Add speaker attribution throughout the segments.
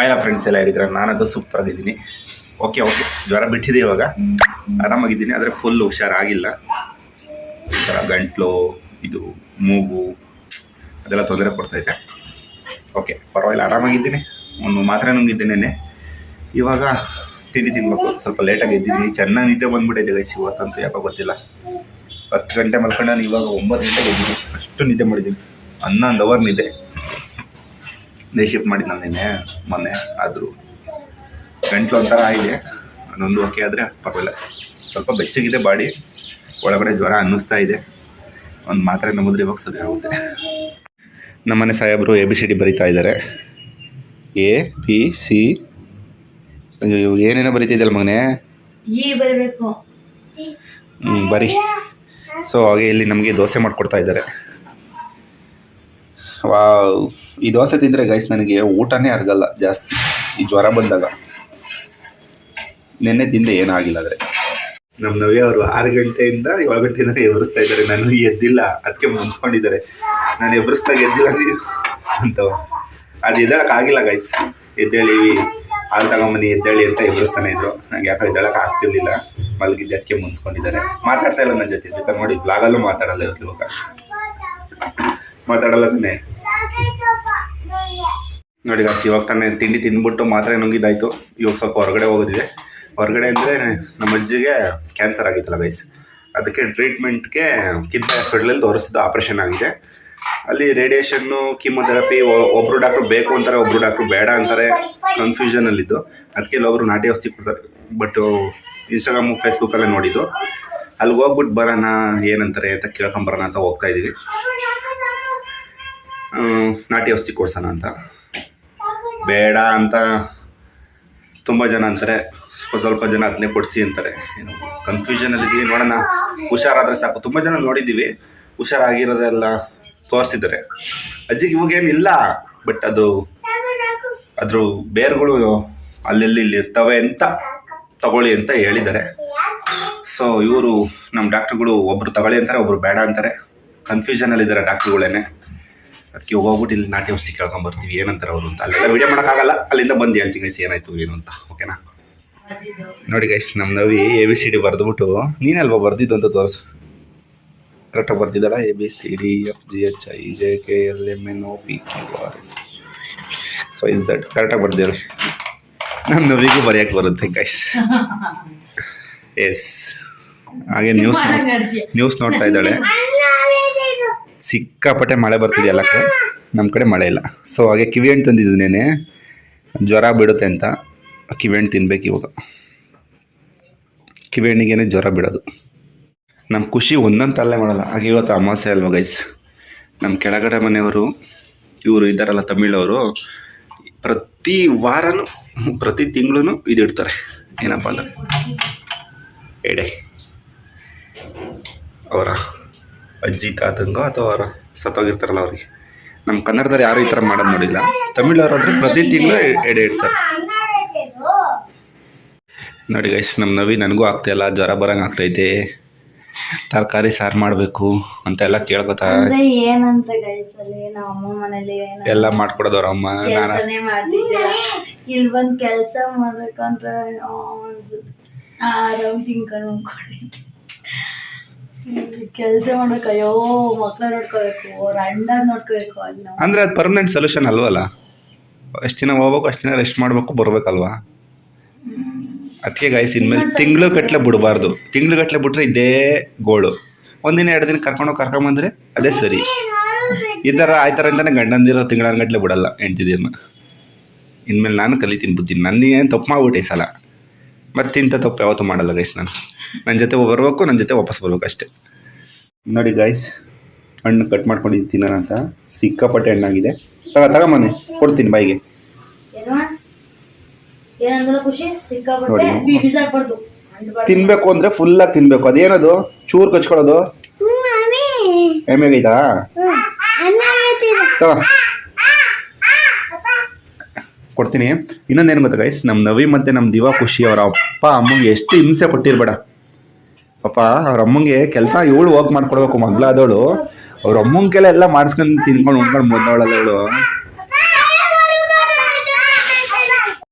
Speaker 1: ಆಯ್ಲ friends ಎಲ್ಲ ಹೇಳಿದ್ರೆ ನಾನಂತೂ ಸೂಪರ್ ಆಗಿದ್ದೀನಿ. ಓಕೆ ಓಕೆ ಜ್ವರ ಬಿಟ್ಟಿದೆ ಇವಾಗ. ಆರಾಮಾಗಿದ್ದೀನಿ, ಆದರೆ ಫುಲ್ ಹುಷಾರಾಗಿಲ್ಲ. ಒಂಥರ ಥರ ಗಂಟ್ಲು, ಇದು, ಮೂಗು, ಅದೆಲ್ಲ ತೊಂದರೆ ಕೊಡ್ತೈತೆ ಓಕೆ ಪರವಾಗಿಲ್ಲ, ಆರಾಮಾಗಿದ್ದೀನಿ. ಒಂದು ಮಾತ್ರೆ ನುಂಗಿದ್ದೇನೆ ಇವಾಗ ತಿಂಡಿ ತಿನ್ಬೇಕು. ಸ್ವಲ್ಪ ಲೇಟಾಗಿ ಎದ್ದಿದ್ದೀನಿ. ಚೆನ್ನಾಗಿ ನಿದ್ದೆ ಬಂದ್ಬಿಟ್ಟಿದೆ ಗೈಸ್ ಇವತ್ತಂತೂ ಯಾಕೋ ಗೊತ್ತಿಲ್ಲ. ಹತ್ತು ಗಂಟೆ ಮಲ್ಕೊಂಡು ನಾನು ಇವಾಗ ಒಂಬತ್ತು ಗಂಟೆಗೆ ಎದ್ದಿದ್ದೀನಿ. ಅಷ್ಟು ನಿದ್ದೆ ಮಾಡಿದ್ದೀನಿ. ಹನ್ನೊಂದು ಅವರ್ ನಿದ್ದೆ. ಡೇ ಶಿಫ್ಟ್ ಮಾಡಿದ್ದು ನಿನ್ನೆ ಮೊನ್ನೆ ಆದರೂ. ಗಂಟ್ಲು ಒಂಥರ ಆಗಿದೆ ಅದೊಂದು ಓಕೆ ಆದರೆ ಪರವಾಗಿಲ್ಲ. ಸ್ವಲ್ಪ ಬೆಚ್ಚಗಿದೆ ಬಾಡಿ ಒಳಗಡೆ ಜ್ವರ ಅನ್ನಿಸ್ತಾ ಇದೆ. ಒಂದು ಮಾತ್ರೆ ನಂಬಿದ್ರೆ ಇವಾಗ ಸರಿ ಆಗುತ್ತೆ. ನಮ್ಮನೆ ಸಾಹೇಬರು ಎ ಬಿ ಸಿ ಡಿ ಬರಿತಾ ಇದ್ದಾರೆ ಎ ಬಿ ಸಿ ಏನೇನೋ ಬರಿತಿದ್ದಲ್ಲ ಮಗನೇ? ಬರಿ. ಸೊ ಹಾಗೆ ಇಲ್ಲಿ ನಮಗೆ ದೋಸೆ ಮಾಡಿಕೊಡ್ತಾ ಇದ್ದಾರೆ ಈ ದೋಸೆ ತಿಂದರೆ ಗೈಸ್ ನನಗೆ ಊಟನೇ ಅರ್ಗಲ್ಲ ಜಾಸ್ತಿ. ಈ ಜ್ವರ ಬಂದಾಗ. ನಿನ್ನೆ ತಿಂದೆ ಏನಾಗಿಲ್ಲ ಆದರೆ. ನಮ್ಮ ನವ್ಯ ಅವರು ಆರು ಗಂಟೆಯಿಂದ ಏಳು ಗಂಟೆಯಿಂದ ಎಬ್ಬರಿಸ್ತಾ ಇದ್ದಾರೆ. ನಾನು ಎದ್ದಿಲ್ಲ, ಅದಕ್ಕೆ ಮುನ್ಸ್ಕೊಂಡಿದ್ದಾರೆ. ನಾನು ಎಬ್ಬರಿಸ್ದಾಗ ಎದ್ದಿಲ್ಲ ನೀನು ಅಂತ. ಅದು ಎದ್ದೇಳಕ್ಕೆ ಆಗಿಲ್ಲ ಗೈಸ್ ಎದ್ದೇಳಿ, ಹಾಲು ತಗೊಂಬನಿ ಎದ್ದೇಳಿ ಅಂತ ಎಬ್ಬರಿಸ್ತಾನೆ ಇದ್ರು. ನಂಗೆ ಯಾಕೋ ಎದ್ದೇಳಕ್ಕೆ ಆಗ್ತಿರ್ಲಿಲ್ಲ. ಮಲಗಿದ್ದೆ, ಅದಕ್ಕೆ ಮುನ್ಸ್ಕೊಂಡಿದ್ದಾರೆ. ಮಾತಾಡ್ತಾ ಇಲ್ಲ ನನ್ನ ಜೊತೆ. ನೋಡಿ ಬ್ಲಾಗಲ್ಲೂ ಮಾತಾಡಲ್ಲ ಇವ್ರು ಇವಾಗ. ಮಾತಾಡಲ್ಲ ತಾನೆ? ನೋಡಿ ಗಾಸ್ ಇವಾಗ ತಾನೇ ತಿಂಡಿ ತಿಂದ್ಬಿಟ್ಟು ಮಾತ್ರೆ ನುಂಗಿದ್ದಾಯ್ತು. ಇವಾಗ ಸ್ವಲ್ಪ ಹೊರಗಡೆ ಹೋಗಿದ್ವಿ ಹೊರಗಡೆ ಅಂದರೆ ನಮ್ಮ ಅಜ್ಜಿಗೆ ಕ್ಯಾನ್ಸರ್ ಆಗಿತ್ತಲ್ಲ ಗೈಸ್ ಅದಕ್ಕೆ ಟ್ರೀಟ್ಮೆಂಟ್ಗೆ ಕಿದ್ದ ಹಾಸ್ಪಿಟ್ಲಲ್ಲಿ ತೋರಿಸಿದ್ದು ಆಪ್ರೇಷನ್ ಆಗಿದೆ. ಅಲ್ಲಿ ರೇಡಿಯೇಷನ್ನು ಕೀಮೊಥೆರಪಿ ಒಬ್ಬರು ಡಾಕ್ಟ್ರು ಬೇಕು ಅಂತಾರೆ ಒಬ್ಬರು ಡಾಕ್ಟ್ರು ಬೇಡ ಅಂತಾರೆ ಕನ್ಫ್ಯೂಷನಲ್ಲಿದ್ದು ಅದಕ್ಕೆ ಇಲ್ಲೊಬ್ರು ನಾಟಿ ಔಷಧಿ ಕೊಡ್ತಾರೆ. ಬಟ್ ಇನ್ಸ್ಟಾಗ್ರಾಮು ಫೇಸ್ಬುಕ್ಕಲ್ಲೇ ನೋಡಿದ್ದು. ಅಲ್ಲಿಗೆ ಹೋಗ್ಬಿಟ್ಟು ಬರೋಣ, ಏನಂತಾರೆ ಅಂತ ಕೇಳ್ಕೊಂಬರೋಣ ಅಂತ ಹೋಗ್ತಾ ಇದ್ದೀವಿ ನಾಟಿ ಔಷಧಿ ಕೊಡ್ಸೋಣ ಅಂತ. ಬೇಡ ಅಂತ ತುಂಬ ಜನ ಅಂತಾರೆ. ಸ್ವಲ್ಪ ಸ್ವಲ್ಪ ಜನ ಅದನ್ನೇ ಕೊಡಿಸಿ ಅಂತಾರೆ. ಏನು ಕನ್ಫ್ಯೂಷನಲ್ಲಿದ್ದೀವಿ ನೋಡೋಣ. ಹುಷಾರಾದರೆ ಸಾಕು. ತುಂಬ ಜನ ನೋಡಿದ್ದೀವಿ. ಹುಷಾರಾಗಿರೋದೆಲ್ಲ ತೋರಿಸಿದ್ದಾರೆ. ಅಜ್ಜಿಗೆ ಇವಾಗೇನಿಲ್ಲ ಬಟ್ ಅದು ಅದ್ರ ಬೇರುಗಳು ಅಲ್ಲೆಲ್ಲಿ ಇಲ್ಲಿ ಇರ್ತವೆ ಅಂತ ತಗೊಳ್ಳಿ ಅಂತ ಹೇಳಿದ್ದಾರೆ. ಸೊ ಇವರು ನಮ್ಮ ಡಾಕ್ಟ್ರುಗಳು ಒಬ್ರು ತಗೊಳ್ಳಿ ಅಂತಾರೆ ಒಬ್ಬರು ಬೇಡ ಅಂತಾರೆ. ಕನ್ಫ್ಯೂಷನಲ್ಲಿದ್ದಾರೆ ಡಾಕ್ಟ್ರುಗಳೇನೆ ಅದಕ್ಕೆ ಹೋಗ್ಬಿಟ್ಟು ಇಲ್ಲಿ ನಾಟಿ ಔಷಧಿ ಕೇಳ್ಕೊಂಬರ್ತೀವಿ ಏನಂತಾರೆ ಅವರು ಅಂತ. ಅಲ್ಲೆಲ್ಲ ವಿಡಿಯೋ ಮಾಡೋಕ್ಕಾಗಲ್ಲ. ಅಲ್ಲಿಂದ ಬಂದು ಹೇಳ್ತೀನಿ ಗೈಸ್ ಏನಾಯ್ತು ಏನು ಅಂತ. ಓಕೆನಾ ನೋಡಿ ಗೈಸ್ ನಮ್ಮ Navi A B C D ಬರೆದ್ಬಿಟ್ಟು ನೀನಲ್ವಾ ಬರ್ದಿದ್ದು ಅಂತ ತೋರಿಸು. ಕರೆಕ್ಟಾಗಿ ಬರ್ದಿದ್ದಾಳ? A B C D F G H I J K L M N O P Q R so is that ಕರೆಕ್ಟಾಗಿ ಬರ್ದೇಳಿ ನಮ್ಮ ನವಿಗೂ ಬರೆಯೋಕ್ಕೆ ಬರುತ್ತೆ ಗೈಸ್ ಎಸ್ ಹಾಗೆ ನ್ಯೂಸ್ ನ್ಯೂಸ್ ನೋಡ್ತಾ ಇದ್ದಾಳೆ. ಸಿಕ್ಕಾಪಟ್ಟೆ ಮಳೆ ಬರ್ತಿದೆ ಎಲ್ಲ ಕಡೆ ನಮ್ಮ ಕಡೆ ಮಳೆ ಇಲ್ಲ. ಸೊ ಹಾಗೆ ಕಿವಿ ಹಣ್ಣು ತಂದಿದ್ದು ಜ್ವರ ಬಿಡುತ್ತೆ ಅಂತ ಕಿವಿ ಹಣ್ಣು ತಿನ್ಬೇಕು ಇವಾಗ. ಕಿವಿ ಹಣ್ಣಿಗೇನೆ ಜ್ವರ ಬಿಡೋದು. ನಮ್ಮ ಖುಷಿ ಒಂದೊಂದು ತಲೆ ಮಾಡಲ್ಲ. ಹಾಗೆ ಇವತ್ತು ಅಮಾವಾಸ್ಯೆ ಅಲ್ವಾ ಗೈಸ್ ನಮ್ಮ ಕೆಳಗಡೆ ಮನೆಯವರು, ಇವರು ಇದ್ದಾರಲ್ಲ ತಮಿಳವರು ಪ್ರತಿ ವಾರನೂ, ಪ್ರತಿ ತಿಂಗಳೂ ಇದಿಡ್ತಾರೆ. ಏನಪ್ಪ ಅಂದರೆ, ಎಡೆ. ಅವರ ಅಜ್ಜಿ ತಾತಂಗೋ ಅಥವಾ ಅವರ ಸತ್ತೋಗಿರ್ತಾರಲ್ಲ ಅವ್ರಿಗೆ? ನಮ್ಮ ಕನ್ನಡದವ್ರು ಯಾರು ಈ ಥರ ಮಾಡೋದು ನೋಡಿಲ್ಲ. ತಮಿಳವರಾದ್ರೆ ಪ್ರತಿ ತಿಂಗಳು ಎಡೆ ಇಡ್ತಾರೆ. ನೋಡಿ ಗೈಸ್ ನಮ್ಮ ನವಿ ನನಗೂ ಆಗ್ತಾಯಿಲ್ಲ ಜ್ವರ ಬರಂಗೆ ಆಗ್ತೈತೆ. ತರಕಾರಿ ಸಾರು ಮಾಡಬೇಕು ಅಂತ ಎಲ್ಲ ಕೇಳ್ಕೊತಾ
Speaker 2: ಅಂದ್ರೆ
Speaker 1: ಎಲ್ಲ ಮಾಡ್ಕೊಡೋದು ಅವ್ರ ಅಮ್ಮ
Speaker 2: ಇಲ್ಲಿ ಬಂದು ಕೆಲಸ ತಿನ್ಕೊಂಡು ಅನ್ಕೊಂಡಿದ್ದೆ ಕೆಲಸ ಮಾಡ್ಬೇಕು ಅಯ್ಯೋ ಮಕ್ಳ ನೋಡ್ಕೋಬೇಕು ಅವ್ರ ಅಣ್ಣ ನೋಡ್ಕೋಬೇಕು
Speaker 1: ಅಂದರೆ ಅದು ಪರ್ಮನೆಂಟ್ ಸೊಲ್ಯೂಷನ್ ಅಲ್ವಲ್ಲ? ಎಷ್ಟು ದಿನ ಹೋಗ್ಬೇಕು ಅಷ್ಟು ದಿನ ರೆಸ್ಟ್ ಮಾಡಬೇಕು ಬರ್ಬೇಕಲ್ವಾ? ಅದಕ್ಕೆ ಗಾಯ್ಸ್ ಇನ್ಮೇಲೆ ತಿಂಗಳು ಗಟ್ಟಲೆ ಬಿಡಬಾರ್ದು. ತಿಂಗಳು ಗಟ್ಟಲೆ ಬಿಟ್ರೆ ಇದೇ ಗೋಳು. ಒಂದಿನ ಎರಡು ದಿನ ಕರ್ಕೊಂಡು ಕರ್ಕೊಂಬಂದ್ರೆ ಅದೇ ಸರಿ. ಈ ಥರ ಆ ಥರ ಅಂತಾನೆ ಗಂಡಂದಿರೋ ತಿಂಗಳ ಗಟ್ಲೆ ಬಿಡಲ್ಲ ಹೆಂಡ್ತಿದ್ದೀರನ್ನ ಇನ್ಮೇಲೆ ನಾನು ಕಲಿತೀನಿ ಬುದ್ಧಿ. ನನ್ನ ಏನು ತಪ್ಪು ಮಾಡ್ಬಿಟ್ಟೆ ಈ ಸಲ. ಮತ್ತೆ ಇಂಥ ತಪ್ಪು ಯಾವತ್ತೂ ಮಾಡಲ್ಲ ಗೈಸ್ ನಾನು. ನನ್ನ ಜೊತೆ ಬರಬೇಕು ನನ್ನ ಜೊತೆ ವಾಪಸ್ ಬರಬೇಕು ಅಷ್ಟೇ. ನೋಡಿ ಗೈಸ್ ಹಣ್ಣು ಕಟ್ ಮಾಡ್ಕೊಂಡಿದ್ದು ತಿನ್ನೋಣ ಅಂತ. ಸಿಕ್ಕಾಪಟ್ಟೆ ಹಣ್ಣಾಗಿದೆ. ತಗ ತಗೊಂಬನ್ನಿ ಕೊಡ್ತೀನಿ ಬಾಯಿಗೆ
Speaker 2: ಏನೋ ಏನಂದ್ರೆ ಖುಷಿ ಸಿಕ್ಕಾಪಟ್ಟೆ
Speaker 1: ನೋಡಿ.
Speaker 2: ಬಿ- ಬಿಸಾಕ್ಬಾರ್ದು ಅಂಟ್ಬಾರ್ದು.
Speaker 1: ತಿನ್ಬೇಕು ಅಂದ್ರೆ ಫುಲ್ಲಾಗಿ ತಿನ್ಬೇಕು. ಅದೇನದು? ಚೂರು ಕಚ್ಕೊಳ್ಳೋದು? ಎಮ್ಮೆಗೈತಾ? ತಗೋ. ಕೊಡ್ತೀನಿ. ಇನ್ನೊಂದೇನು ಗೊತ್ತಾ ಗೈಸ್ ನಮ್ಮ ನವಿ ಮತ್ತು ನಮ್ಮ ದಿವಾ ಖುಷಿ ಅವರ ಅಪ್ಪ ಅಮ್ಮಂಗೆ ಎಷ್ಟು ಹಿಂಸೆ ಕೊಟ್ಟಿರಬೇಡ. ಪಾಪ ಅವ್ರ ಅಮ್ಮಂಗೆ ಕೆಲಸ ಇವಳು ಹೋಗಿ ಮಾಡ್ಕೊಡ್ಬೇಕು ಮಗ್ಳಾದವಳು ಅವ್ರ ಅಮ್ಮಂಗೆಲ್ಲ ಎಲ್ಲ ಮಾಡಿಸ್ಕೊಂಡು ತಿನ್ಕೊಂಡು ಉಣ್ಕೊಂಡು ಬಂದವಳಲ್ಲ ಇವಳು.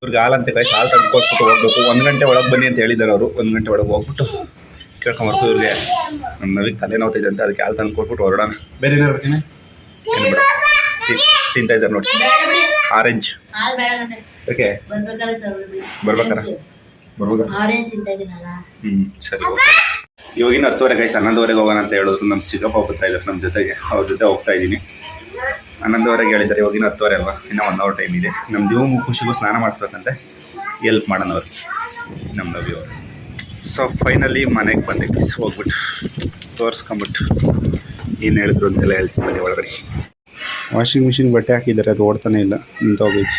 Speaker 1: ಇವ್ರಿಗೆ ಹಾಲಂತೆ ಗೈಸ್ ಹಾಲು ತಂದು ಕೊಟ್ಬಿಟ್ಟು ಹೋಗ್ಬೇಕು. ಒಂದು ಗಂಟೆ ಒಳಗೆ ಬನ್ನಿ ಅಂತ ಹೇಳಿದ್ದಾರೆ ಅವರು. ಒಂದು ಗಂಟೆ ಒಳಗೆ ಹೋಗ್ಬಿಟ್ಟು ಕೇಳ್ಕೊಂಬರ್ತು ಇವ್ರಿಗೆ. ನಮ್ಮ ನವಿಗೆ ತಲೆ ನೋವ್ತಿದೆ ಅಂತ ಅದಕ್ಕೆ ಹಾಲು ತಂದು ಕೊಟ್ಬಿಟ್ಟು ಹೊರಡೋಣ. ಬೇರೆ ಏನಾರು ಬರ್ತೀನಿ? ತಿಂತಾ ಇದ್ದಾರೆ ನೋಡಿ. ಆರೆಂಜ್. ಓಕೆ. ಬರ್ಬೇಕಾರೆ
Speaker 2: ಆರೆಂಜ್
Speaker 1: ಹ್ಞೂ ಸರಿ ಇವಾಗಿನ ಹತ್ತುವರೆ ಗೈಸ್ ಹನ್ನೊಂದುವರೆಗೆ ಹೋಗೋಣ ಅಂತ ಹೇಳಿದ್ರು ನಮ್ಮ ಚಿಕ್ಕಪ್ಪ ಬರ್ತಾ ಇದ್ದಾರೆ ನಮ್ಮ ಜೊತೆಗೆ. ಅವ್ರ ಜೊತೆ ಹೋಗ್ತಾ ಇದ್ದೀನಿ. ಹನ್ನೊಂದುವರೆಗೆ ಹೇಳಿದ್ದಾರೆ ಇವಾಗಿನ ಹತ್ತುವರೆ ಅಲ್ವಾ? ಇನ್ನೂ ಒನ್ ಅವರ್ ಟೈಮ್ ಇದೆ. ನಮ್ಮ ದೇವು ಖುಷಿಗೂ ಸ್ನಾನ ಮಾಡಿಸ್ಬೇಕಂತೆ. ಎಲ್ಪ್ ಮಾಡೋಣ ಅವ್ರಿಗೆ ನಮ್ಮ ನವಿ ಅವರು ಸೊ ಫೈನಲಿ ಮನೆಗೆ ಬಂದೆ ಕಿಸ್ ಹೋಗ್ಬಿಟ್ಟು. ತೋರಿಸ್ಕೊಂಬಿಟ್ಟು. ಏನು ಹೇಳಿದ್ರು ಅಂತೆಲ್ಲ ಹೇಳ್ತೀನಿ ಮನೆ ಒಳಗಡೆ. ವಾಷಿಂಗ್ ಮಿಷಿನ್ ಬಟ್ಟೆ ಹಾಕಿದ್ದಾರೆ ಅದು ಓಡ್ತಾನೆ ಇಲ್ಲ ನಿಂತೋಗೈತಿ.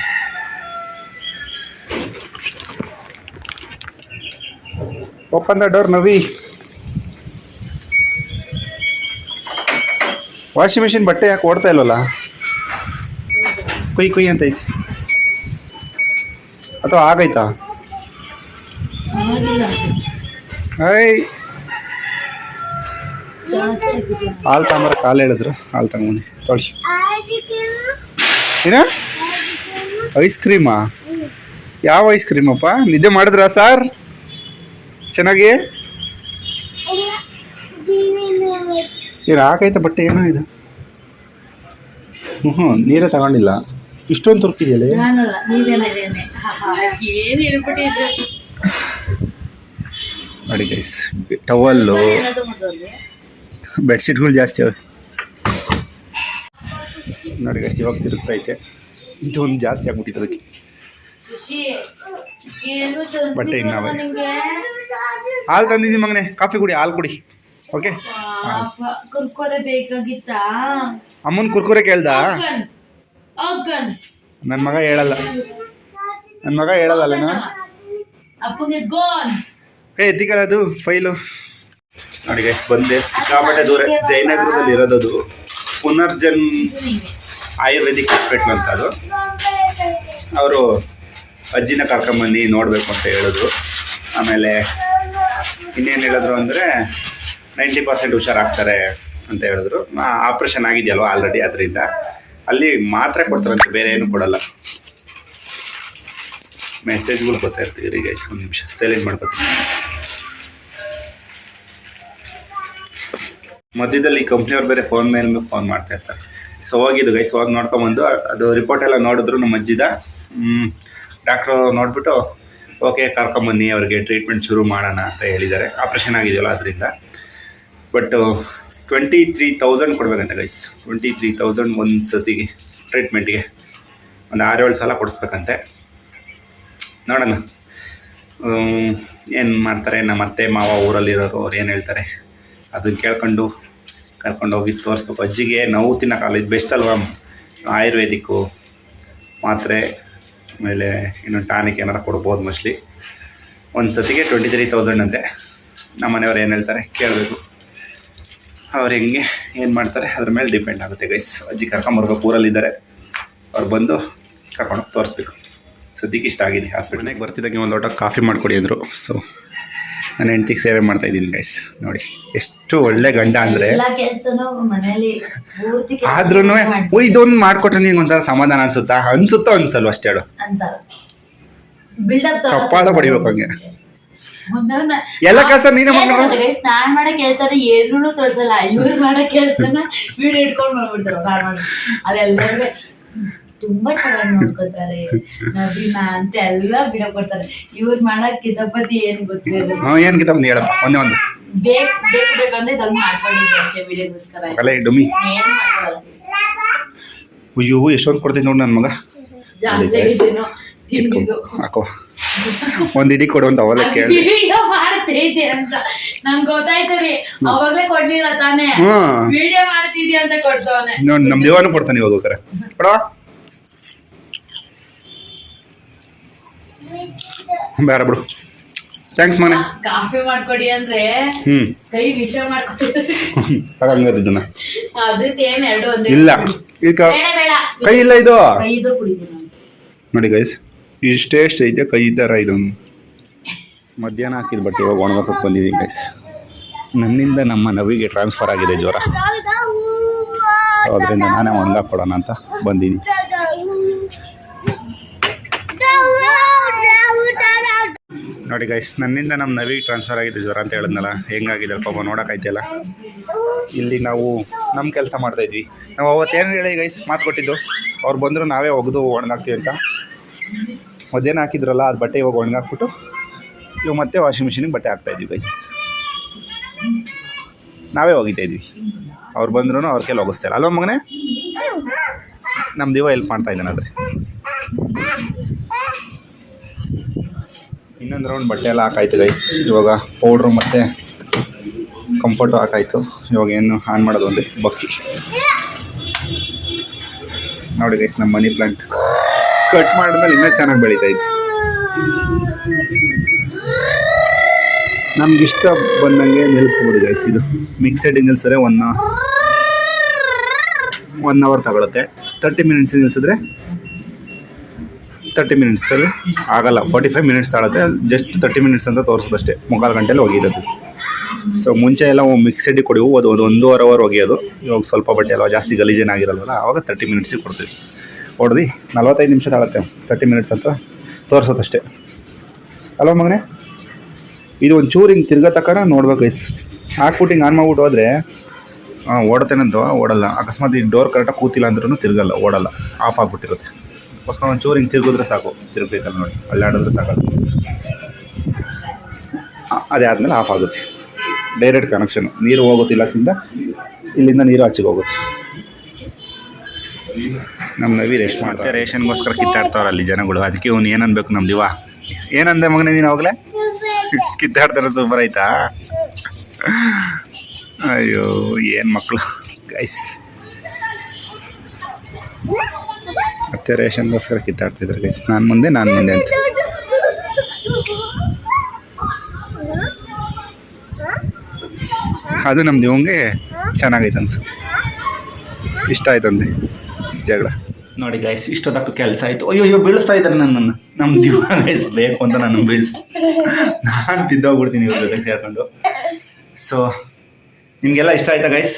Speaker 1: Open the door Navi washing machine ಬಟ್ಟೆ ಯಾಕೆ ಓಡ್ತಾ ಇಲ್ವಲ್ಲ ಕುಯ್ ಕುಯ್ ಅಂತ ಐತಿ. ಅಥವಾ ಆಗೈತಾ? ಐ ಹಾಲು ತಗೊಂಬರ ಕಾಲು ಹೇಳಿದ್ರು. ಹಾಲು ತಗೊಂಬಂದು ತೊಳಿ ಏನ? ಐಸ್ ಕ್ರೀಮಾ ಯಾವ ಐಸ್ ಕ್ರೀಮಪ್ಪ ನಿದ್ದೆ ಮಾಡಿದ್ರಾ ಸರ್? ಚೆನ್ನಾಗಿ? ಏನು ಹಾಕೈತೆ ಬಟ್ಟೆ? ಏನೋ ಇದು? ಹ್ಞೂ ಹ್ಞೂ ನೀರೇ ತಗೊಂಡಿಲ್ಲ. ಇಷ್ಟೊಂದು ತುರ್ಕಿದೆಯಲ್ಲ ನೋಡಿ ಗೈಸ್ ಟವಲ್ಲು ಬೆಡ್ಶೀಟ್ಗಳು ಜಾಸ್ತಿ ಅವೆ. ನೋಡಿ ಗೈಸ್ ಇವಾಗ ತಿರುಗ್ತೈತೆ ಇದೊಂದು ಜಾಸ್ತಿ ಆಗ್ಬಿಟ್ಟಿದೆ ಅದಕ್ಕೆ. ಬಟ್ಟೆ ಇನ್ನಾವೆ. ಹಾಲು ತಂದಿದ್ದೀನಿ ಮಗನೆ ಕಾಫಿ ಕುಡಿ ಹಾಲು ಕುಡಿ. ಓಕೆ
Speaker 2: ಕುರ್ಕೊರೆ ಬೇಕಾಗಿತ್ತಾ?
Speaker 1: ಅಮ್ಮನ ಕುರ್ಕುರೆ ಕೇಳ್ದ? ನನ್ನ ಮಗ ಹೇಳಲ್ಲ. ನನ್ನ ಮಗ ಹೇಳಲ್ಲ
Speaker 2: ಅಪ್ಪಗೆ ಗೋನ್.
Speaker 1: ಏ ಎತ್ತಿಕಲ್ಲ ಅದು ಫೈಲು. ನೋಡಿ ಗೈಸ್ ಬಂದೆ ಸಿಕ್ಕಾಪಟ್ಟೆ ದೂರ, ಜಯನಗರದಲ್ಲಿ ಇರೋದದು ಪುನರ್ಜನ್ ಆಯುರ್ವೇದಿಕ್ ಹಾಸ್ಪಿಟ್ಲ್ ಅಂತ ಅದು. ಅವರು ಅಜ್ಜಿನ ಕರ್ಕೊಂಬನ್ನಿ ನೋಡಬೇಕು ಅಂತ ಹೇಳಿದ್ರು ಆಮೇಲೆ ಇನ್ನೇನು ಹೇಳಿದ್ರು ಅಂದರೆ ನೈಂಟಿ ಪರ್ಸೆಂಟ್ ಹುಷಾರಾಗ್ತಾರೆ ಅಂತ ಹೇಳಿದ್ರು. ಆಪ್ರೇಷನ್ ಆಗಿದೆಯಲ್ವ ಆಲ್ರೆಡಿ ಅದರಿಂದ. ಅಲ್ಲಿ ಮಾತ್ರೆ ಕೊಡ್ತಾರಂತೆ, ಬೇರೆ ಏನು ಕೊಡಲ್ಲ. ಮೆಸೇಜ್ಗಳು ಬರ್ತಾ ಇರ್ತೀವಿ ಗೈಸ್ ಒಂದು ನಿಮಿಷ ಸೈಲೆಂಟ್ ಮಾಡ್ಕೊತೀನಿ. ಮಧ್ಯದಲ್ಲಿ ಕಂಪ್ನಿಯವ್ರು ಬೇರೆ ಫೋನ್ ಮೇಲೆ ಫೋನ್ ಮಾಡ್ತಾ ಇರ್ತಾರೆ. ಸೊ ಹೋಗಿದ್ದು ಗೈಸ್ ಹೋಗಿ ನೋಡ್ಕೊಂಬಂದು, ಅದು ರಿಪೋರ್ಟ್ ಎಲ್ಲ ನೋಡಿದ್ರು ನಮ್ಮ ಅಜ್ಜಿದ. ಡಾಕ್ಟ್ರು ನೋಡಿಬಿಟ್ಟು ಓಕೆ ಕರ್ಕೊಂಬನ್ನಿ, ಅವ್ರಿಗೆ ಟ್ರೀಟ್ಮೆಂಟ್ ಶುರು ಮಾಡೋಣ ಅಂತ ಹೇಳಿದ್ದಾರೆ. ಆಪ್ರೇಷನ್ ಆಗಿದೆಯಲ್ಲ ಅದರಿಂದ. ಬಟ್ ಟ್ವೆಂಟಿ ತ್ರೀ ತೌಸಂಡ್ ಕೊಡ್ಬೇಕಂತೆ ಗೈಸ್ ಟ್ವೆಂಟಿ ತ್ರೀ ತೌಸಂಡ್ ಒಂದು ಸತಿಗೆ ಟ್ರೀಟ್ಮೆಂಟ್ಗೆ ಒಂದು ಆರೇಳು ಸಲ ಕೊಡಿಸ್ಬೇಕಂತೆ. ನೋಡೋಣ. ಏನು ಮಾಡ್ತಾರೆ, ನಮ್ಮ ಅತ್ತೆ ಮಾವ ಊರಲ್ಲಿರೋರು ಅವ್ರು ಏನು ಹೇಳ್ತಾರೆ? ಅದನ್ನ ಕೇಳ್ಕೊಂಡು ಕರ್ಕೊಂಡು ಹೋಗಿ ತೋರಿಸ್ಬೇಕು. ಅಜ್ಜಿಗೆ ನೋವು ತಿನ್ನೋಕ್ಕಲ್ಲ ಇದು ಬೆಸ್ಟ್ ಅಲ್ವಾ? ಆಯುರ್ವೇದಿಕ್ಕು. ಮಾತ್ರೆ, ಆಮೇಲೆ ಇನ್ನೊಂದು ಟಾನಿಕ್ ಏನಾರು ಕೊಡ್ಬೋದು ಮೋಸ್ಟ್ಲಿ. ಒಂದು ಸತಿಗೆ ಟ್ವೆಂಟಿ ತ್ರೀ ತೌಸಂಡ್ ಅಂತೆ. ನಮ್ಮ ಮನೆಯವ್ರು ಏನು ಹೇಳ್ತಾರೆ? ಕೇಳಬೇಕು. ಅವ್ರು ಹೆಂಗೆ, ಏನು ಮಾಡ್ತಾರೆ? ಅದ್ರ ಮೇಲೆ ಡಿಪೆಂಡ್ ಆಗುತ್ತೆ ಗೈಸ್ ಅಜ್ಜಿ ಕರ್ಕೊಂಬರ್ಬೇಕು ಊರಲ್ಲಿದ್ದಾರೆ. ಅವ್ರು ಬಂದು ಕರ್ಕೊಂಡು ತೋರಿಸ್ಬೇಕು. ಸದ್ಯಕ್ಕೆ ಇಷ್ಟ ಆಗಿದೆ ಹಾಸ್ಪಿಟ್ಲಿಗೆ ಬರ್ತಿದ್ದಾಗೆ ಒಂದು ಲೋಟ ಕಾಫಿ ಮಾಡಿಕೊಡಿ ಅಂದರು. ಸೊ ನಾನು ಹೆಂಡತಿಗೆ ಸೇವೆ ಮಾಡ್ತಾ ಇದ್ದೀನಿ ಗೈಸ್ ನೋಡಿ ಎಷ್ಟು ಒಳ್ಳೆ ಗಂಡ ಅಂದ್ರೆ
Speaker 2: ಕೆಲ್ಸನು
Speaker 1: ಆದ್ರೂ ಓ ಇದೊಂದು ಮಾಡ್ಕೊಟ್ರೆ ನಿಂಗೆ ಒಂಥರ ಸಮಾಧಾನ ಅನ್ಸುತ್ತಾ? ಅನ್ಸುತ್ತೋ ಅನ್ಸಲ್ವ ಅಷ್ಟೇ ಹೇಳು. ಕಪಾಳ ಹೊಡಿಬೇಕು ಹಂಗೆ. ಎಲ್ಲ ಕೆಲಸ ನೀನೇ ಮಾಡ್ಕೊಂಡು
Speaker 2: ಸ್ನಾನ ಮಾಡೋ ಕೆಲ್ಸ ಏನೂ ತೋರ್ಸಲ್ಲ. ಇವ್ರು ಮಾಡೋ ಕೆಲಸನ ವಿಡಿಯೋ ಇಟ್ಕೊಂಡು ಅಲ್ಲೆಲ್ಲರೂ ತುಂಬಾ ಚೆನ್ನಾಗಿ ನೋಡ್ಕೊತಾರೆ. ನವೀನ ಅಂತ ಎಲ್ಲ ಬಿಡೋ ಕೊಡ್ತಾರೆ ಇವ್ರು ಮಾಡೋ ಕಿತಪತಿ ಏನ್
Speaker 1: ಗೊತ್ತಿಲ್ಲ ಏನು ಕಿತ್ತ ಒಂದು ಹೇಳ ಒಂದೇ ಒಂದು.
Speaker 2: ಬೇಕು ಬೇಕು ಬೇಕಂದ್ರೆ ಇದೊಂದು ಮಾಡ್ಕೊಂಡಿದ್ದೆ ಅಷ್ಟೇ ವಿಡಿಯೋಗೋಸ್ಕರ.
Speaker 1: ಅಲ್ಲೇ ಡುಮ್ಮಿ.
Speaker 2: ಏನ್ ಮಾಡ್ಕೊಳಲ್ಲ.
Speaker 1: ಅಯ್ಯೋ ಎಷ್ಟೊಂದು ಕೊಡ್ತೀನಿ ನೋಡಿ ನನ್ನ ಮಗ.
Speaker 2: ಜಾಸ್ತಿ ಆಗಿದ್ದೇನೋ ತಿಂದಿದ್ದು
Speaker 1: ಹಾಕೋ ಒಂದು ಇಡಿ ಕೊಡು ಅಂತ ಕೇಳಿ
Speaker 2: ವಿಡಿಯೋ ಮಾಡ್ತಿದ್ದೆ ಅಂತ. ನಂಗೆ ಅವಾಗಲೇ ಕೊಡ್ಲಿಲ್ಲ ತಾನೇ.
Speaker 1: ಹ್ಮ್.
Speaker 2: ವಿಡಿಯೋ ಮಾಡ್ತಿದ್ಯಾ ಅಂತ ಕೊಡ್ತವನೆ
Speaker 1: ನೋಡಿ ನಮ್ಮ ದೇವಾನು ಕೊಡ್ತಾನೆ ಇವಾಗ ಕರೆ ಕೊಡೋ ಬೇಡ ಬಿಡು. ಥ್ಯಾಂಕ್ಸ್ ಮನೆ.
Speaker 2: ಕಾಫಿ ಮಾಡ್ಕೊಡಿ ಅಂದ್ರೆ
Speaker 1: ಹ್ಮ್.
Speaker 2: ಕೈ ವಿಷ ಮಾಡ್ಕೊಡಿ. ಅದು ಸೇಮ್ ಎರಡು ಒಂದೇ.
Speaker 1: ಇಲ್ಲ. ಈಗ ಕೈ ಇಲ್ಲ ಇದು.
Speaker 2: ಕೈ ಇದ್ರು ಕುಡಿತೀನಿ
Speaker 1: ನೋಡಿ ಗೈಸ್ ಇಷ್ಟೇ ಇಷ್ಟ ಐತೆ ಕೈ ಇದ್ದಾರ ಇದೊಂದು. ಮಧ್ಯಾಹ್ನ ಹಾಕಿದ ಬಟ್ಟೆ ಇವಾಗ ಒಣಗಕ್ಕೆ ಬಂದಿದ್ದೀನಿ ಗೈಸ್ ನನ್ನಿಂದ ನಮ್ಮ ನವಿಗೆ ಟ್ರಾನ್ಸ್ಫರ್ ಆಗಿದೆ ಜ್ವರ. ಸೊ ಅದರಿಂದ ನಾನೇ ಒಣಗಾಕೊಡೋಣ ಅಂತ ಬಂದಿದ್ದೀನಿ ನೋಡಿ ಗೈಸ್ ನನ್ನಿಂದ ನಮ್ಮ ನವಿ ಟ್ರಾನ್ಸ್ಫರ್ ಆಗಿದೆ ಜ್ವರ ಅಂತ ಹೇಳಿದ್ನಲ್ಲ, ಹೆಂಗಾಗಿದೆ ಪಾಪ ನೋಡೋಕ್ಕಾಯ್ತಲ್ಲ. ಇಲ್ಲಿ ನಾವು ನಮ್ಮ ಕೆಲಸ ಮಾಡ್ತಾಯಿದ್ವಿ ನಾವು ಅವತ್ತೇನು ಹೇಳಿ ಗೈಸ್ ಮಾತು ಕೊಟ್ಟಿದ್ದು, ಅವ್ರು ಬಂದರು ನಾವೇ ಒಗೆದು ಒಣಗಾಕ್ತೀವಿ ಅಂತ. ಮಧ್ಯಾಹ್ನ ಹಾಕಿದ್ರಲ್ಲ, ಅದು ಬಟ್ಟೆ ಇವಾಗ ಒಣಗಾಕ್ಬಿಟ್ಟು, ಇವಾಗ ಮತ್ತೆ ವಾಷಿಂಗ್ ಮಿಷಿನಿಗೆ ಬಟ್ಟೆ ಹಾಕ್ತಾಯಿದ್ವಿ ಗೈಸ್ ನಾವೇ ಒಗಿತಾ ಇದ್ವಿ. ಅವ್ರು ಬಂದ್ರೂ ಅವ್ರ ಕೈಲಿ ಒಗಿಸ್ತಾರೆ ಅಲ್ವಾ ಮಗನೇ? ನಮ್ಮ ದಿವ ಹೆಲ್ಪ್ ಮಾಡ್ತಾ ಇದ್ದಾನೆ ಆದರೆ. ಇನ್ನೊಂದು ರೌಂಡ್ ಬಟ್ಟೆ ಎಲ್ಲ ಹಾಕಾಯ್ತು ಗೈಸ್ ಇವಾಗ ಪೌಡ್ರು ಮತ್ತು ಕಂಫರ್ಟು ಹಾಕಾಯ್ತು. ಇವಾಗ ಏನು ಆನ್ ಮಾಡೋದು ಒಂದೇ ಬಕ್ಕಿ. ನೋಡಿ ಗೈಸ್ ನಮ್ಮ ಮನಿ ಪ್ಲಾಂಟ್ ಕಟ್ ಮಾಡಿದ್ಮೇಲೆ ಇನ್ನೂ ಚೆನ್ನಾಗಿ ಬೆಳೀತಾ ಇತ್ತು ನಮ್ಗೆ ಇಷ್ಟ ಬಂದಂಗೆ ನಿಲ್ಲಿಸ್ಬೋದು ಗೈಸ್ ಇದು. ಮಿಕ್ಸೆಡ್ ನಿಲ್ಲಿಸಿದ್ರೆ ಒನ್ ಒನ್ ಅವರ್ ತಗೊಳುತ್ತೆ. ತರ್ಟಿ ಮಿನಿಟ್ಸ್ ನಿಲ್ಲಿಸಿದ್ರೆ ತರ್ಟಿ ಮಿನಿಟ್ಸಲ್ಲಿ ಆಗಲ್ಲ ಫಾರ್ಟಿ ಫೈವ್ ಮಿನಿಟ್ಸ್ ತಾಳುತ್ತೆ ಜಸ್ಟ್ ತರ್ಟಿ ಮಿನಿಟ್ಸ್ ಅಂತ ತೋರಿಸೋದಷ್ಟೇ, ಮುಕ್ಕಾಲು ಗಂಟೆಯಲ್ಲಿ ಒಗೆಯೋದು ಸೊ ಮುಂಚೆ ಎಲ್ಲ ಮಿಕ್ಸೆಡಿಗೆ ಕೊಡಿ ಅದು ಒಂದು ಒಂದೂವರೆ ಅವರ್ ಒಗೆಯೋದು. ಇವಾಗ ಸ್ವಲ್ಪ ಬಟ್ಟೆ ಅಲ್ವಾ ಜಾಸ್ತಿ ಗಲೀಜೇನಾಗಿರಲ್ವಲ್ಲ ಆವಾಗ ತರ್ಟಿ ಮಿನಿಟ್ಸಿಗೆ ಕೊಡ್ತೀವಿ. ಹೊಡೆದು ನಲ್ವತ್ತೈದು ನಿಮಿಷ ತಾಳುತ್ತೆ ತರ್ಟಿ ಮಿನಿಟ್ಸ್ ಅಂತ ತೋರಿಸೋದಷ್ಟೇ. ಅಲ್ವಾ ಮಗನೇ? ಇದು ಒಂದು ಚೂರು ಹಿಂಗೆ ತಿರ್ಗೋ ತಕ್ಕನ ನೋಡ್ಬೇಕು ಐಸ್ ಹಾಕ್ಬಿಟ್ಟು ಹಿಂಗೆ ಆನ್ ಮಾಡ್ಬಿಟ್ಟು ಹೋದರೆ ಓಡುತ್ತೇನಂತ ಓಡಲ್ಲ. ಅಕಸ್ಮಾತ್ ಈ ಡೋರ್ ಕರೆಕ್ಟಾಗಿ ಕೂತಿಲ್ಲ ಅಂದ್ರೂ ತಿರ್ಗಲ್ಲ, ಓಡಲ್ಲ. ಆಫ್ ಆಗಿಬಿಟ್ಟಿರುತ್ತೆ. ಅದಕ್ಕೋಸ್ಕರ ಒಂದು ಚೂರು ಹಿಂಗೆ ತಿರುಗಿದ್ರೆ ಸಾಕು. ತಿರುಗಬೇಕಲ್ಲ ನೋಡಿ. ಅಲ್ಲಾಡಿದ್ರೆ ಸಾಕು ಅದಾದಮೇಲೆ ಅದೇ ಆದಮೇಲೆ ಆಫ್ ಆಗುತ್ತೆ. ಡೈರೆಕ್ಟ್ ಕನೆಕ್ಷನ್ ನೀರು ಹೋಗುತ್ತಿಲ್ಲ ಸಿಂದ ಇಲ್ಲಿಂದ ನೀರು ಹಚ್ಚಿಗೆ ಹೋಗುತ್ತೆ. ನಮ್ಮ ನವಿ ರೆಸ್ಟ್ ಮಾಡ್ತಾರೆ ರೇಷನ್ಗೋಸ್ಕರ ಕಿತ್ತಾಡ್ತಾವ್ರೆ ಅಲ್ಲಿ ಜನಗಳು. ಅದಕ್ಕೆ ಅವ್ನು ಏನನ್ಬೇಕು ನಮ್ಮ ದಿವ ಏನಂದೆ ಮಗನೇ ನೀನು ಅವಾಗಲೇ? ಕಿತ್ತಾಡ್ತಾರೆ ಸೂಪರ್ ಆಯ್ತಾ? ಅಯ್ಯೋ ಏನು ಮಕ್ಕಳು ಗೈಸ್ ಮತ್ತೆ ರೇಷನ್ಗೋಸ್ಕರ ಕಿತ್ತಾಡ್ತಿದ್ರು ಗೈಸ್ ನಾನು ಮುಂದೆ ನಾನು ಮುಂದೆ ಅಂತ. ಅದು ನಮ್ದು ಇವಂಗೆ ಚೆನ್ನಾಗೈತೆ ಅನ್ಸುತ್ತೆ. ಇಷ್ಟ ಆಯ್ತಂತೆ ಜಗಳ. ನೋಡಿ ಗೈಸ್ ಇಷ್ಟೊತ್ತಕ್ಕೂ ಕೆಲಸ ಆಯಿತು. ಅಯ್ಯೋ ಅಯ್ಯೋ ಬೀಳಿಸ್ತಾ ಇದ್ದಾರೆ ನನ್ನನ್ನು. ನಮ್ಮ ದಿವ ಗೈಸ್ ಬೇಕು ಅಂತ ನಾನು ಬೀಳ್ಸ ನಾನು ಬಿದ್ದೋಗ್ಬಿಡ್ತೀನಿ ಇವ್ರ ಜೊತೆಗೆ ಸೇರ್ಕೊಂಡು. ಸೊ ನಿಮಗೆಲ್ಲ ಇಷ್ಟ ಆಯ್ತಾ ಗೈಸ್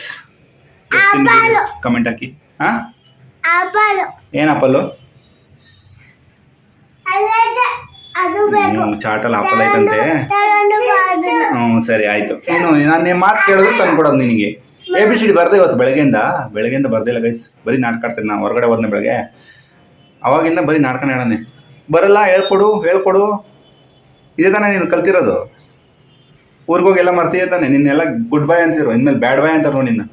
Speaker 1: ಕಮೆಂಟ್ ಹಾಕಿ. ಹಾಂ
Speaker 3: ಆಪಲು
Speaker 1: ಏನಪ್ಪಲ್ಲು ಚಾಟಲ್ ಆಪಲ್ ಐತಂತೆ. ಹ್ಞೂ ಸರಿ ಆಯ್ತು. ಏನು ನಾನು ಮಾತು ಕೇಳಿದ್ರೆ ತಂದು ಕೊಡೋದು ನಿನಗೆ. ಎ ಬಿ ಸಿ ಡಿ ಬರ್ದೆ ಇವತ್ತು ಬೆಳಗ್ಗೆಯಿಂದ. ಬೆಳಗ್ಗೆಯಿಂದ ಬರ್ದಿಲ್ಲ ಗೈಸ್ ಬರೀ ನಾಟಕ ಆಡ್ತೀನಿ ನಾನು ಹೊರಗಡೆ ಹೋದ್ನೆ ಬೆಳಗ್ಗೆ. ಅವಾಗಿಂದ ಬರೀ ನಾಟ್ಕೊಂಡು ಹೇಳೋಣ ಬರಲ್ಲ ಹೇಳ್ಕೊಡು ಹೇಳ್ಕೊಡು. ಇದೇ ತಾನೇ ನೀನು ಕಲ್ತಿರೋದು. ಊರಿಗೋಗಿ ಎಲ್ಲ ಮರ್ತೀಯ ತಾನೆ. ನಿನ್ನೆಲ್ಲ ಗುಡ್ ಬಾಯ್ ಅಂತಿರೋ. ಇನ್ಮೇಲೆ ಬ್ಯಾಡ್ ಬೈ ಅಂತಾರೆ ನೋಡಿ ನಿನ್ನ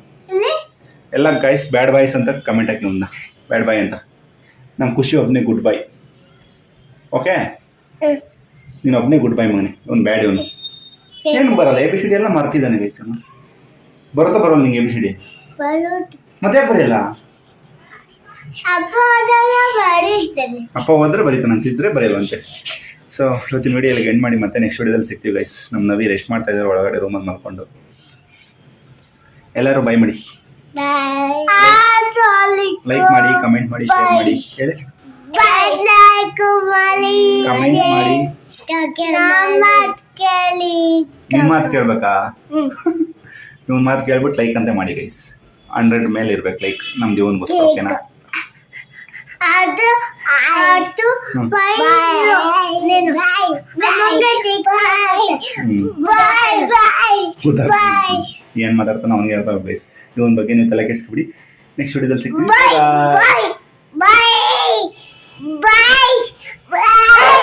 Speaker 1: ಎಲ್ಲ ಗೈಸ್ ಬ್ಯಾಡ್ ಬಾಯ್ಸ್ ಅಂತ ಕಮೆಂಟ್ ಹಾಕಿ ನಮ್ಮನ್ನ ಬ್ಯಾಡ್ ಬಾಯ್ ಅಂತ. ನಮ್ಮ ಖುಷಿ ಒಬ್ಬನೇ ಗುಡ್ ಬೈ ಓಕೆ. ನೀನು ಒಬ್ಬನೇ ಗುಡ್ ಬೈ ಮಗನೇ. ಅವ್ನು ಬ್ಯಾಡ್ ಇವನು ಏನು ಬರಲ್ಲ ಎ ಬಿ ಸಿ ಡಿ ಎಲ್ಲ ಮರ್ತಿದ್ದಾನೆ ಗೈಸ್ ಅವನು. ಬರುತ್ತಾ ಬರೋಲ್ಲ ನಿಂಗೆ ಎ ಬಿ ಸಿ ಡಿ ಮತ್ತೆ ಬರೆಯಲ್ಲ?
Speaker 3: ಅಪ್ಪ
Speaker 1: ಹೋದ್ರೆ ಬರೀತಾನೆ ಅಂತಿದ್ರೆ ಬರೆಯಲ್ವಂತೆ. ಸೊ ಇವತ್ತಿನ ವಿಡಿಯೋ ಇಲ್ಲಿ ಎಂಡ್ ಮಾಡಿ ಮತ್ತೆ ನೆಕ್ಸ್ಟ್ ವಿಡಿಯೋದಲ್ಲಿ ಸಿಗ್ತೀವಿ ಗೈಸ್ ನಮ್ಮ ನವಿ ರೆಸ್ಟ್ ಮಾಡ್ತಾ ಇದ್ದಾರೆ ಒಳಗಡೆ ರೂಮಲ್ಲಿ ಮಲ್ಕೊಂಡು. ಎಲ್ಲರೂ ಬೈ ಮಾಡಿ. ಲೈಕ್ ಮಾಡಿ ಕಮೆಂಟ್ ಮಾಡಿ ಶೇರ್ ಮಾಡಿ ಹೇಳಿ.
Speaker 3: ಲೈಕ್ ಮಾಡಿ
Speaker 1: ಕಮೆಂಟ್ ಮಾಡಿ. ನಿಮ್ಮ ಮಾತು ಕೇಳ್ಬೇಕಾ? ನಿಮ್ಮ ಮಾತು ಕೇಳ್ಬಿಟ್ಟು ಲೈಕ್ ಅಂತ ಮಾಡಿ ಗೈಸ್ ಹಂಡ್ರೆಡ್ ಮೇಲೆ ಇರ್ಬೇಕು ಲೈಕ್ ನಮ್ಮ ಜೀವನಗೋಸ್ಕರ ಓಕೆನಾ
Speaker 3: ಅದು ಅದು
Speaker 1: ಹ್ಮ್.
Speaker 3: ಬೈ ನೀನು bye
Speaker 1: bye
Speaker 3: bye bye bye
Speaker 1: ಏನು ಮಾತಾಡ್ತಾನೆ ಅವನಿಗೆ ಅರ್ಥ ಗೈಸ್ ಇವನ್ ಬಗ್ಗೆ ನೀವು ತಲೆ ಕೆಡಿಸ್ಕೊಬಿಡಿ. ನೆಕ್ಸ್ಟ್ ವಿಡಿಯೋದಲ್ಲಿ ಸಿಗ್ತೀವಿ.
Speaker 3: ಬಾಯ್